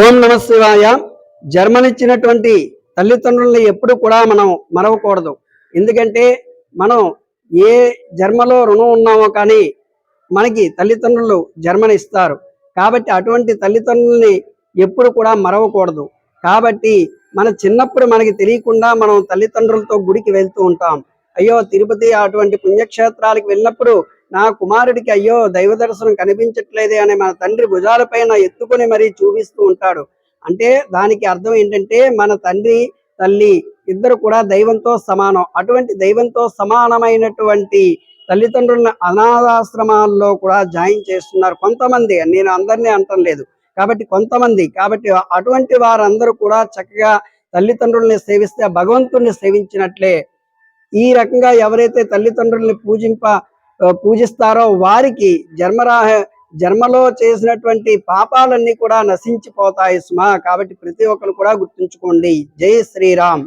ఓం నమ శివాయ. జన్మనిచ్చినటువంటి తల్లిదండ్రుల్ని ఎప్పుడు కూడా మనం మరవకూడదు. ఎందుకంటే మనం ఏ జన్మలో రుణం ఉన్నామో కానీ మనకి తల్లిదండ్రులు జన్మనిస్తారు కాబట్టి అటువంటి తల్లిదండ్రుల్ని ఎప్పుడు కూడా మరవకూడదు. కాబట్టి మన చిన్నప్పుడు మనకి తెలియకుండా మనం తల్లిదండ్రులతో గుడికి వెళ్తూ ఉంటాం. అయ్యో తిరుపతి అటువంటి పుణ్యక్షేత్రాలకు వెళ్ళినప్పుడు నా కుమారుడికి అయ్యో దైవ దర్శనం కనిపించట్లేదే అని మన తండ్రి భుజాలపైన ఎత్తుకొని మరీ చూపిస్తూ ఉంటాడు. అంటే దానికి అర్థం ఏంటంటే మన తండ్రి తల్లి ఇద్దరు కూడా దైవంతో సమానం. అటువంటి దైవంతో సమానమైనటువంటి తల్లిదండ్రులను అనాథాశ్రమాల్లో కూడా జాయిన్ చేస్తున్నారు కొంతమంది. నేను అందరినీ అంటం లేదు. కాబట్టి కొంతమంది. కాబట్టి అటువంటి వారందరూ కూడా చక్కగా తల్లిదండ్రుల్ని సేవిస్తే భగవంతుణ్ణి సేవించినట్లే. ఈ రకంగా ఎవరైతే తల్లిదండ్రుల్ని పూజింప పూజిస్తారో వారికి జన్మరాహ జన్మలో చేసినటువంటి పాపాలన్నీ కూడా నశించిపోతాయి సుమా. కాబట్టి ప్రతి ఒక్కరు కూడా గుర్తుంచుకోండి. జై శ్రీరామ్.